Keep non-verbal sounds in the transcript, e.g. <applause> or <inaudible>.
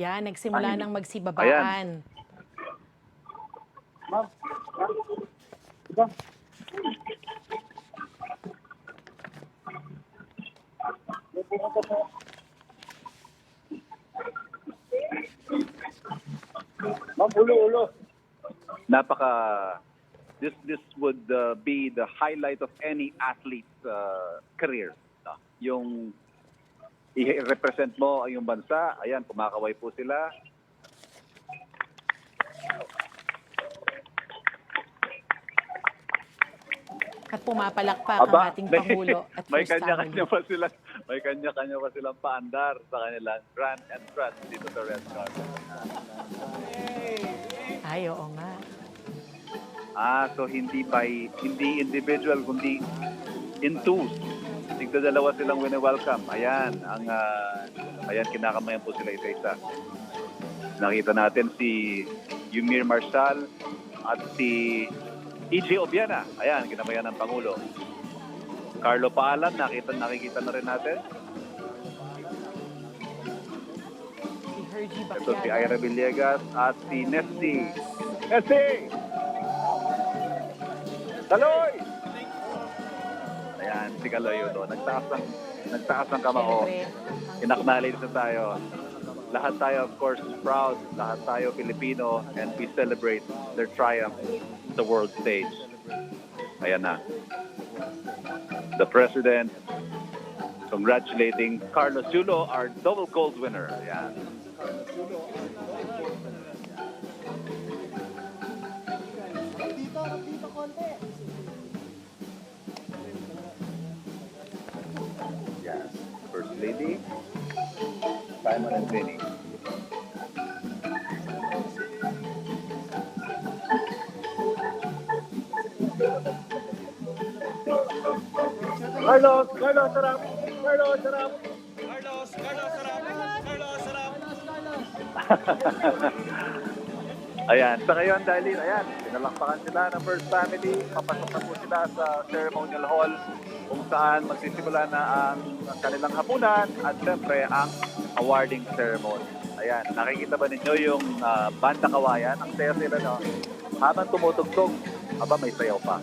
Yan, nagsimula ng magsibabaan. Ma'am, ma'am. Diba? Ma'am, ulo, ulo. Napaka... This this would uh, be the highlight of any athlete's uh, career. no? Yung i-represent mo ang iyong bansa. Ayan, kumakaway po sila. At pumapalakpak ang ating may- Pangulo at may First kanya-kanya pa sila, may kanya-kanya pa silang paandar sa kanilang grand entrance dito sa red carpet. Ay, oo nga. Ah, so hindi by hindi individual kundi in twos. Tigda dalawa silang wini-welcome. Ayan, ang ah, ayan kinakamayan po sila isa-isa. Nakita natin si Yumir Marshal at si E.J. Obiana. Ayan, kinamayan ng Pangulo. Carlo Paalan, nakita, nakikita na rin natin. Si Hergie Ito si. Ira Villegas at si Nesty. Nesty! Kaloy! Si Kaloy yun. oh. Nagtaas ng, nagtaas ng kamao. Inacknowledge na tayo. Lahat tayo, of course, proud. Lahat tayo Filipino and we celebrate their triumph on the world stage. Ayan na. The President congratulating Carlos Julo, our double gold winner. Ayan. Yes. Lady, Simon and Vinny. Carlos, Carlos, sarap. Carlos, sarap. Carlos, Carlos Sarap, Carlos Sarap. <laughs> Ayan, sa ngayon dahil ayan, pinalakpakan sila ng First Family, papasok na po sila sa ceremonial hall kung saan magsisimula na ang kanilang hapunan at siyempre ang awarding ceremony. Ayan, nakikita ba ninyo yung ah, banda kawayan? Ang saya sila, no? Habang tumutugtog, aba may sayaw pa.